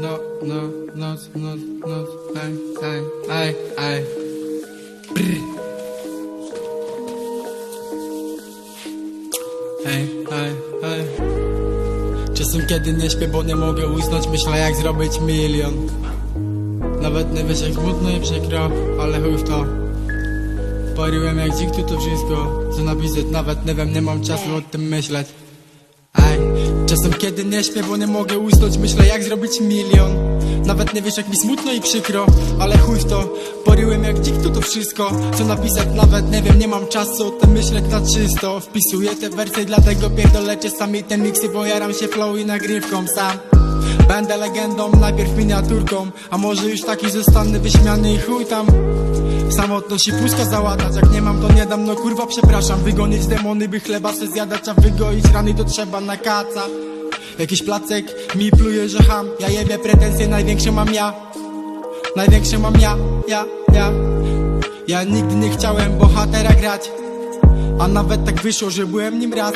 no, no, noc, noc, noc, aj, aj, aj. Czasem kiedy nie śpię, bo nie mogę usnąć, myślę jak zrobić milion. Nawet nie wiesz jak smutno i przykro, ale chuj w to. Pariłem jak dzik tu to wszystko, co napisać, nawet nie wiem, nie mam czasu o tym myśleć. Ej, czasem kiedy nie śpię, bo nie mogę usnąć, myślę jak zrobić milion. Nawet nie wiesz jak mi smutno i przykro, ale chuj w to. Poryłem jak dzik tu to wszystko, co napisać, nawet nie wiem, nie mam czasu o tym myśleć na czysto. Wpisuję te wersy, dlatego pierdolę czasami te miksy, bo jaram się flow i nagrywką sam. Będę legendą, najpierw miniaturką. A może już taki zostanę wyśmiany i chuj tam? Samotność i puszka załatać Jak nie mam to nie dam, no kurwa przepraszam Wygonić demony, by chleba se zjadać A wygoić rany to trzeba na kaca. Jakiś placek mi pluje, że ham. Ja jebie pretensje, największe mam ja. Największe mam ja, ja, ja. Ja nigdy nie chciałem bohatera grać. A nawet tak wyszło, że byłem nim raz.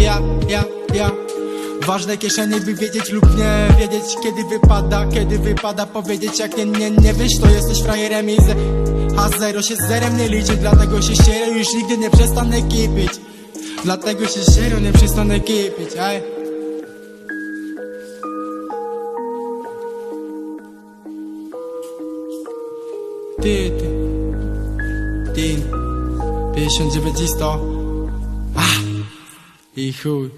Ja, ja, ja Ważne kieszenie by wiedzieć lub nie. Wiedzieć Kiedy wypada, kiedy wypada. Powiedzieć Jak nie, nie, nie wiesz to jesteś frajerem i ze... A zero się z zerem nie liczy. Dlatego się ścierę już nigdy nie przestanę kipić. Dlatego się ścierę nie przestanę kipić ej. Ty, ty. Ty. 59 Ah. I chuj